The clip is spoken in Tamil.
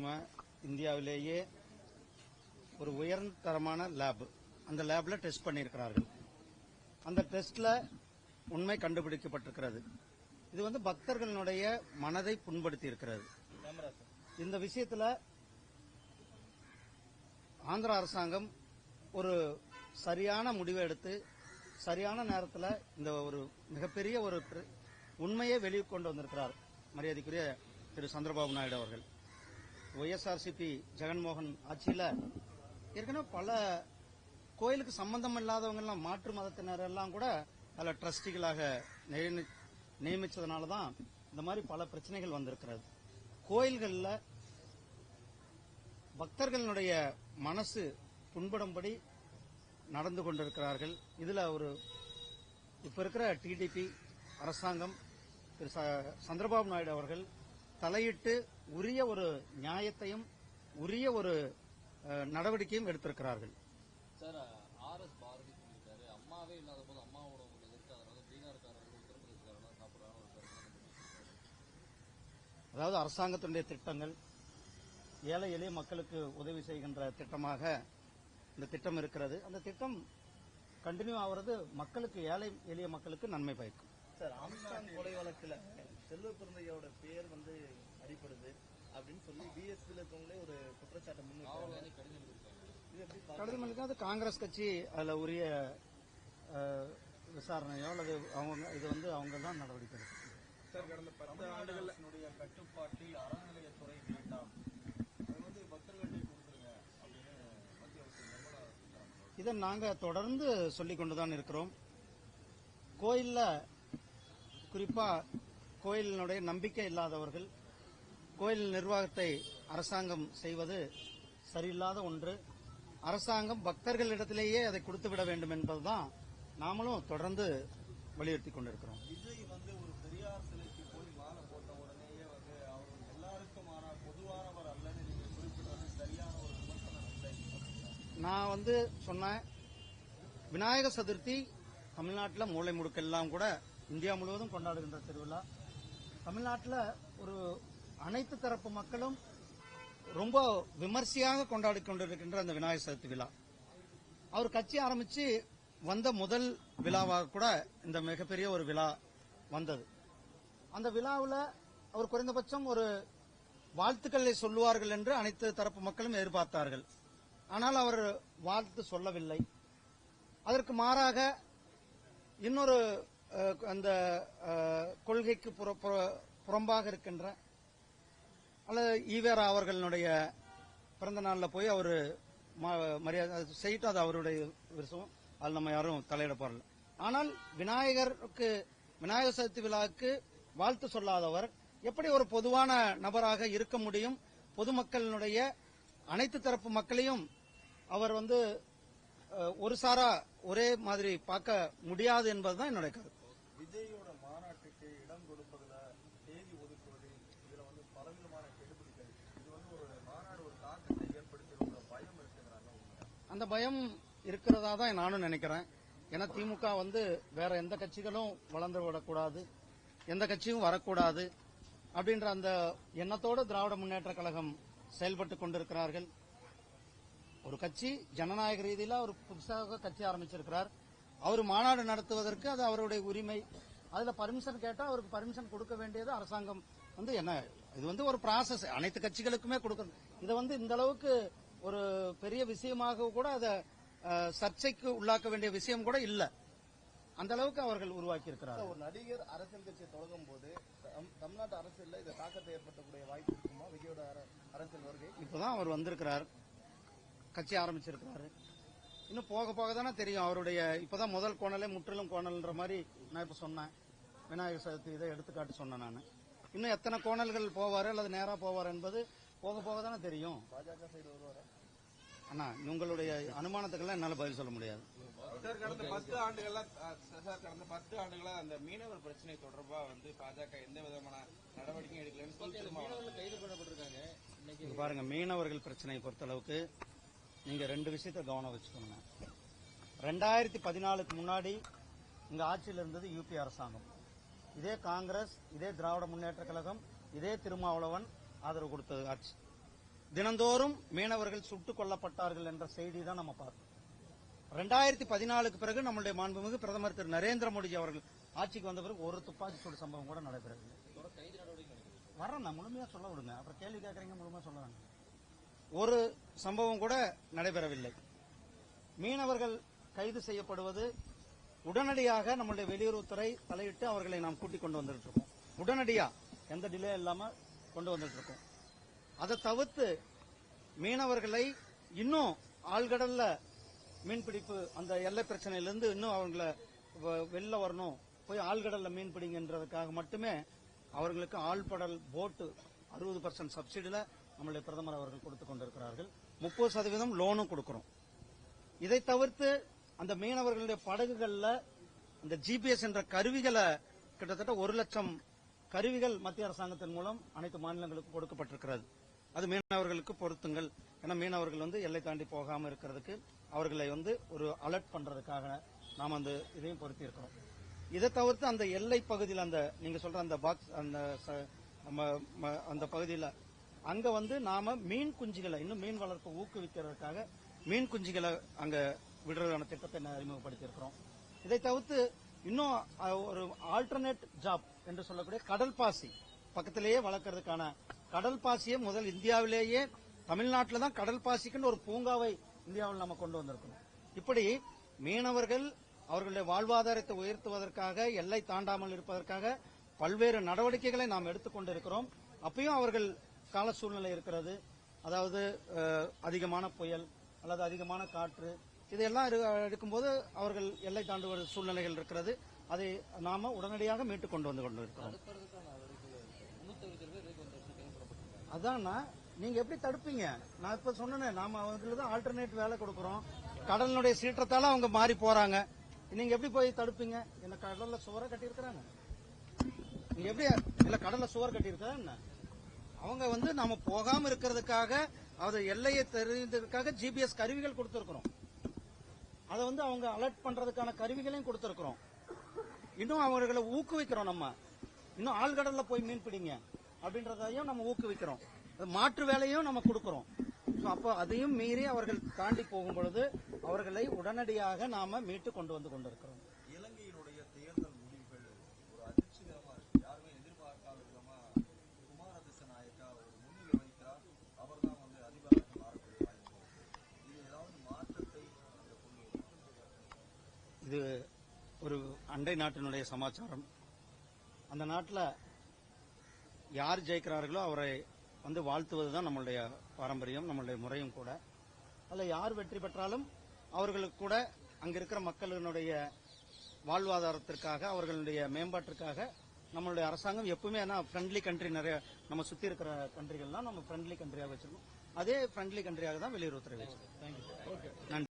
நம்ம இந்தியாவிலேயே ஒரு உயர்ந்த தரமான லேப் அந்த லேப்ல டெஸ்ட் பண்ணியிருக்கிறார்கள். அந்த டெஸ்ட்ல உண்மை கண்டுபிடிக்கப்பட்டிருக்கிறது. இது வந்து பக்தர்களுடைய மனதை புண்படுத்தி இருக்கிறது இந்த விஷயத்துல ஆந்திர அரசாங்கம் ஒரு சரியான முடிவை எடுத்து சரியான நேரத்தில் இந்த ஒரு மிகப்பெரிய ஒரு உண்மையை வெளியே கொண்டு வந்திருக்கிறார் மரியாதைக்குரிய திரு சந்திரபாபு நாயுடு அவர்கள். ஒய்எஸ்ஆர்சிபி ஜெகன்மோகன் ஆட்சியில் ஏற்கனவே பல கோயிலுக்கு சம்பந்தம் இல்லாதவங்கெல்லாம் மாற்று மதத்தினர் எல்லாம் கூட அதில் ட்ரஸ்டிகளாக நியமித்ததுனால தான் இந்த மாதிரி பல பிரச்சனைகள் வந்திருக்கிறது. கோயில்களில் பக்தர்களுடைய மனசு புண்படும்படி நடந்து கொண்டிருக்கிறார்கள். இதில் ஒரு இப்போ இருக்கிற டிடிபி அரசாங்கம் திரு சந்திரபாபு நாயுடு அவர்கள் தலையிட்டு உரிய ஒரு நியாயத்தையும் உரிய ஒரு நடவடிக்கையும் எடுத்திருக்கிறார்கள். சார் ஆர் எஸ் பாரதி சொல்லியிருக்காரு. அம்மாவே இல்லாத போது அம்மாவோட உங்களுக்கு எதிர்த்து அதனால பீகார்காரர்கள் உத்தரப்பிரதேசக்காரர்கள் சாப்பிடுறாங்க ஒரு கருத்து அதாவது அரசாங்கத்தினுடைய திட்டங்கள் ஏழை எளிய மக்களுக்கு உதவி செய்கின்ற திட்டமாக இந்த திட்டம் இருக்கிறது. அந்த திட்டம் கண்டினியூ ஆகிறது மக்களுக்கு ஏழை எளிய மக்களுக்கு நன்மை பயக்கும். சார் ஆம்ஸ்டாங் கொலை வழக்குல செல்வ பிறந்தையோட பேர் வந்து அடிப்படுது அப்படின்னு சொல்லி பிஎஸ்பியில் இருக்கவங்களே ஒரு குற்றச்சாட்டை வந்து கடிதம் அது காங்கிரஸ் கட்சி அதுல உரிய விசாரணையோ அல்லது அவங்க இது வந்து அவங்க தான் நடவடிக்கை எடுக்கணும். சார் கடந்த பத்து ஆண்டுகளுடைய கட்டுப்பாட்டில் அறநிலையத்துறை வேண்டாம். அது வந்து பக்தர்கள்ட்டே கொடுத்துருங்க அப்படின்னு மத்திய நிர்மலா இதை நாங்க தொடர்ந்து சொல்லிக் கொண்டுதான் இருக்கிறோம். கோயில்ல குறிப்பா கோயிலினுடைய நம்பிக்கை இல்லாதவர்கள் கோயில் நிர்வாகத்தை அரசாங்கம் செய்வது சரியில்லாத ஒன்று. அரசாங்கம் பக்தர்களிடத்திலேயே அதை கொடுத்து விட வேண்டும் என்பதுதான் நாமளும் தொடர்ந்து வலியுறுத்தி கொண்டிருக்கிறோம். விஜய் வந்து ஒரு பெரியார் சிலைக்கு போய் மாலை போட்ட உடனேயே வந்து அவர் எல்லாருக்கும் ஆனால் பொதுவானவர் அல்லன்னு நீங்க குறிப்பிட்டது சரியான ஒரு விமர்சனம் இல்லை அப்படின்னா? நான் வந்து சொன்னேன் விநாயக சதுர்த்தி தமிழ்நாட்டில் மூளை முடுக்கெல்லாம் கூட இந்தியா முழுவதும் கொண்டாடுகின்ற திருவிழா. தமிழ்நாட்டில் ஒரு அனைத்து தரப்பு மக்களும் ரொம்ப விமர்சையாக கொண்டாடி கொண்டிருக்கின்ற அந்த விநாயகர் சதுர்த்தி விழா. அவர் கட்சி ஆரம்பித்து வந்த முதல் விழாவாக கூட இந்த மிகப்பெரிய ஒரு விழா வந்தது. அந்த விழாவில் அவர் குறைந்தபட்சம் ஒரு வாழ்த்துக்களை சொல்லுவார்கள் என்று அனைத்து தரப்பு மக்களும் எதிர்பார்த்தார்கள். ஆனால் அவர் வாழ்த்து சொல்லவில்லை. அதற்கு மாறாக இன்னொரு அந்த கொள்கைக்கு புற- புற- புறம்பாக இருக்கின்ற அல்லது ஈவேரா அவர்களுடைய பிறந்த நாளில் போய் அவர் மரியாதை செய்யிட்டு அது அவருடைய விருசம். அதில் நம்ம யாரும் தலையிட போறல ஆனால் விநாயகருக்கு விநாயகர் சதுர்த்தி விழாவுக்கு வாழ்த்து சொல்லாதவர் எப்படி ஒரு பொதுவான நபராக இருக்க முடியும்? பொதுமக்களினுடைய அனைத்து தரப்பு மக்களையும் அவர் வந்து ஒரு சாரா ஒரே மாதிரி பார்க்க முடியாது என்பதுதான் என்னுடைய கருத்து. விஜயோட மாநாட்டுக்கு இடம் கொடுப்பதுல தேதி ஒதுக்குவது இதுல வந்து பலவிதமான கெடுபிடிகள். இது வந்து ஒரு மாநாடு ஒரு தாக்கத்தை ஏற்படுத்தியிருக்கிற பயம் இருக்குங்கிறாங்க அந்த பயம் இருக்கிறதா தான் நானும் நினைக்கிறேன். ஏன்னா திமுக வந்து வேற எந்த கட்சிகளும் வளர்ந்து விடக்கூடாது எந்த கட்சியும் வரக்கூடாது அப்படின்ற அந்த எண்ணத்தோடு திராவிட முன்னேற்ற கழகம் செயல்பட்டு கொண்டிருக்கிறார்கள். ஒரு கட்சி ஜனநாயக ரீதியில ஒரு புதுசாக கட்சி ஆரம்பிச்சிருக்கிறார். அவர் மாநாடு நடத்துவதற்கு அது அவருடைய உரிமை. அதுல பர்மிஷன் கேட்டா அவருக்கு பர்மிஷன் கொடுக்க வேண்டியது அரசாங்கம். வந்து என்ன இது வந்து ஒரு ப்ராசஸ் அனைத்து கட்சிகளுக்குமே கொடுக்கணும். இதை வந்து இந்த அளவுக்கு ஒரு பெரிய விஷயமாக கூட அதை சர்ச்சைக்கு உள்ளாக்க வேண்டிய விஷயம் கூட இல்ல. அந்த அளவுக்கு அவர்கள் உருவாக்கி இருக்கிறார்கள் ஒரு நடிகர் அரசியல் கட்சியை தொடங்கும் போது தம்- தமிழ்நாட்டு அரசியல்ல இந்த தாக்கத்தை ஏற்படுத்தக்கூடிய வாய்ப்பு இருக்குமா? விஜயோட அர- அரசியல் வருகை? இப்பதான் அவர் வந்திருக்கிறார். கட்சி ஆரம்பிச்சிருக்கிறாரு. இன்னும் போக போக தானே தெரியும். அவருடைய இப்பதான் முதல் கோணலே முற்றிலும் கோணல்ன்ற மாதிரி நான் இப்ப சொன்னேன். விநாயகர் சதுர்த்தி இதை எடுத்துக்காட்டு சொன்னேன் நான். இன்னும் எத்தனை கோணல்கள் போவார் அல்லது நேரா போவார் என்பது போக போக தானே தெரியும். பாஜக சைடு வருவாரா? அண்ணா உங்களுடைய அனுமானத்துக்கெல்லாம் என்னால பதில் சொல்ல முடியாது. சார் கடந்த பத்து ஆண்டுகளா சார் கடந்த பத்து ஆண்டுகளா அந்த மீனவர் பிரச்சனை தொடர்பா வந்து பாஜக எந்த விதமான நடவடிக்கையும் எடுக்கலன்னு சொல்லி கைது பண்ணப்பட்டிருக்காங்க. பாருங்க மீனவர்கள் பிரச்சனையை பொறுத்தளவுக்கு நீங்க ரெண்டு விஷயத்த கவனம் வச்சுக்கோங்க. ரெண்டாயிரத்தி பதினாலுக்கு முன்னாடி இங்க ஆட்சியில் இருந்தது யூபி அரசாங்கம். இதே காங்கிரஸ் இதே திராவிட முன்னேற்ற கழகம் இதே திருமாவளவன் ஆதரவு கொடுத்தது ஆட்சி. தினந்தோறும் மீனவர்கள் சுட்டுக் கொல்லப்பட்டார்கள் என்ற செய்தி தான் நம்ம பார்த்தோம். ரெண்டாயிரத்தி பதினாலுக்கு பிறகு நம்முடைய மாண்புமிகு பிரதமர் திரு நரேந்திர மோடிஜி அவர்கள் ஆட்சிக்கு வந்த பிறகு ஒரு துப்பாக்கி சூடு சம்பவம் கூட நடைபெறவில்லை வரேன் நான் முழுமையா சொல்ல விடுங்க. அப்புறம் கேள்வி கேட்கறீங்க முழுமையா சொல்ல வேண்டாம் ஒரு சம்பவம் கூட நடைபெறவில்லை. மீனவர்கள் கைது செய்யப்படுவது உடனடியாக நம்முடைய வெளியுறவுத்துறை தலையிட்டு அவர்களை நாம் கூட்டிக் கொண்டு வந்துட்டு இருக்கோம் உடனடியா எந்த டிலே இல்லாம கொண்டு வந்துட்டு இருக்கோம் அதை தவிர்த்து மீனவர்களை இன்னும் ஆழ்கடல்ல மீன்பிடிப்பு அந்த எல்லை பிரச்சனையிலிருந்து இன்னும் அவங்கள வ- வெளில வரணும் போய் ஆழ்கடல்ல மீன் பிடிங்கன்றதுக்காக மட்டுமே அவர்களுக்கு ஆழ்படல் போட்டு அறுபது பர்சன்ட் சப்சிடியில நம்மளுடைய பிரதமர் அவர்கள் கொடுத்து கொண்டிருக்கிறார்கள். முப்பது சதவீதம் லோனும் கொடுக்கிறோம். இதை தவிர்த்து அந்த மீனவர்களுடைய படகுகள்ல இந்த ஜிபிஎஸ் என்ற கருவிகளை கிட்டத்தட்ட ஒரு லட்சம் கருவிகள் மத்திய அரசாங்கத்தின் மூலம் அனைத்து மாநிலங்களுக்கும் கொடுக்கப்பட்டிருக்கிறது. அது மீனவர்களுக்கு பொருத்துங்கள். ஏன்னா மீனவர்கள் வந்து எல்லை தாண்டி போகாமல் இருக்கிறதுக்கு அவர்களை வந்து ஒரு அலர்ட் பண்றதுக்காக நாம் அந்த இதையும் பொருத்தி இருக்கிறோம் இதை தவிர்த்து அந்த எல்லை பகுதியில் அந்த நீங்க சொல்ற அந்த பாக்ஸ் அந்த ச- ம- ம- அந்த பகுதியில் அங்க வந்து நாம மீன் குஞ்சுகளை இன்னும் மீன் வளர்ப்பு ஊக்குவிக்கிறதுக்காக மீன் குஞ்சுகளை அங்க விடுறதான திட்டத்தை அறிமுகப்படுத்தியிருக்கிறோம். இதை தவிர்த்து இன்னும் ஒரு ஆல்டர்னேட் ஜாப் என்று சொல்லக்கூடிய கடல் பாசி பக்கத்திலேயே வளர்க்கறதுக்கான கடல் பாசியை முதல் இந்தியாவிலேயே தமிழ்நாட்டில் தான் கடல் பாசிக்குன்னு ஒரு பூங்காவை இந்தியாவில் நம்ம கொண்டு வந்திருக்கணும். இப்படி மீனவர்கள் அவர்களுடைய வாழ்வாதாரத்தை உயர்த்துவதற்காக எல்லை தாண்டாமல் இருப்பதற்காக பல்வேறு நடவடிக்கைகளை நாம் எடுத்துக்கொண்டிருக்கிறோம் அப்பயும் அவர்கள் கால சூழ்நிலை இருக்கிறது. அதாவது அதிகமான புயல் அல்லது அதிகமான காற்று இதையெல்லாம் இருக்கும்போது எடுக்கும்போது அவர்கள் எல்லை தாண்டுவது சூழ்நிலைகள் இருக்கிறது. அதை நாம உடனடியாக மீட்டுக் கொண்டு வந்து கொண்டிருக்கிறோம். இருக்கிறோம் அதான்னா நீங்க எப்படி தடுப்பீங்க? நான் இப்ப சொன்னேனே நாம அவங்களுக்கு தான் ஆல்டர்னேட் வேலை கொடுக்கறோம். கடலினுடைய சீற்றத்தால அவங்க மாறி போறாங்க. நீங்க எப்படி போய் தடுப்பீங்க? என்ன கடல்ல சுவரை கட்டியிருக்கிறாங்க? நீங்க எப்படி இல்ல கடல்ல சுவர் கட்டியிருக்கா என்ன? அவங்க வந்து நாம போகாம இருக்கிறதுக்காக அது எல்லையை தெரிந்ததுக்காக ஜிபிஎஸ் கருவிகள் கொடுத்திருக்கிறோம். அதை வந்து அவங்க அலர்ட் பண்றதுக்கான கருவிகளையும் கொடுத்திருக்கிறோம். இன்னும் அவர்களை ஊக்குவிக்கிறோம் நம்ம. இன்னும் ஆழ்கடல்ல போய் மீன் பிடிங்க அப்படின்றதையும் நம்ம ஊக்குவிக்கிறோம். மாற்று வேலையும் நம்ம கொடுக்கிறோம். அப்போ அதையும் மீறி அவர்கள் தாண்டி போகும் பொழுது அவர்களை உடனடியாக நாம மீட்டு கொண்டு வந்து கொண்டிருக்கிறோம். இது ஒரு அண்டை நாட்டினுடைய சமாச்சாரம். அந்த நாட்டில் யார் ஜெயிக்கிறார்களோ அவரை வந்து வாழ்த்துவது தான் நம்மளுடைய பாரம்பரியம் நம்மளுடைய முறையும் கூட. அதில் யார் வெற்றி பெற்றாலும் அவர்களுக்கு கூட அங்க இருக்கிற மக்களினுடைய வாழ்வாதாரத்திற்காக அவர்களுடைய மேம்பாட்டிற்காக நம்மளுடைய அரசாங்கம் எப்பவுமே ஏன்னா ஃப்ரெண்ட்லி கண்ட்ரி நிறைய நம்ம சுத்தி இருக்கிற கண்ட்ரிகள்லாம் நம்ம ஃப்ரெண்ட்லி கண்ட்ரியாக வச்சிருக்கோம். அதே ஃப்ரெண்ட்லி கண்ட்ரியாக தான் வெளியுறவுத்துறை வச்சிருக்கோம் நன்றி.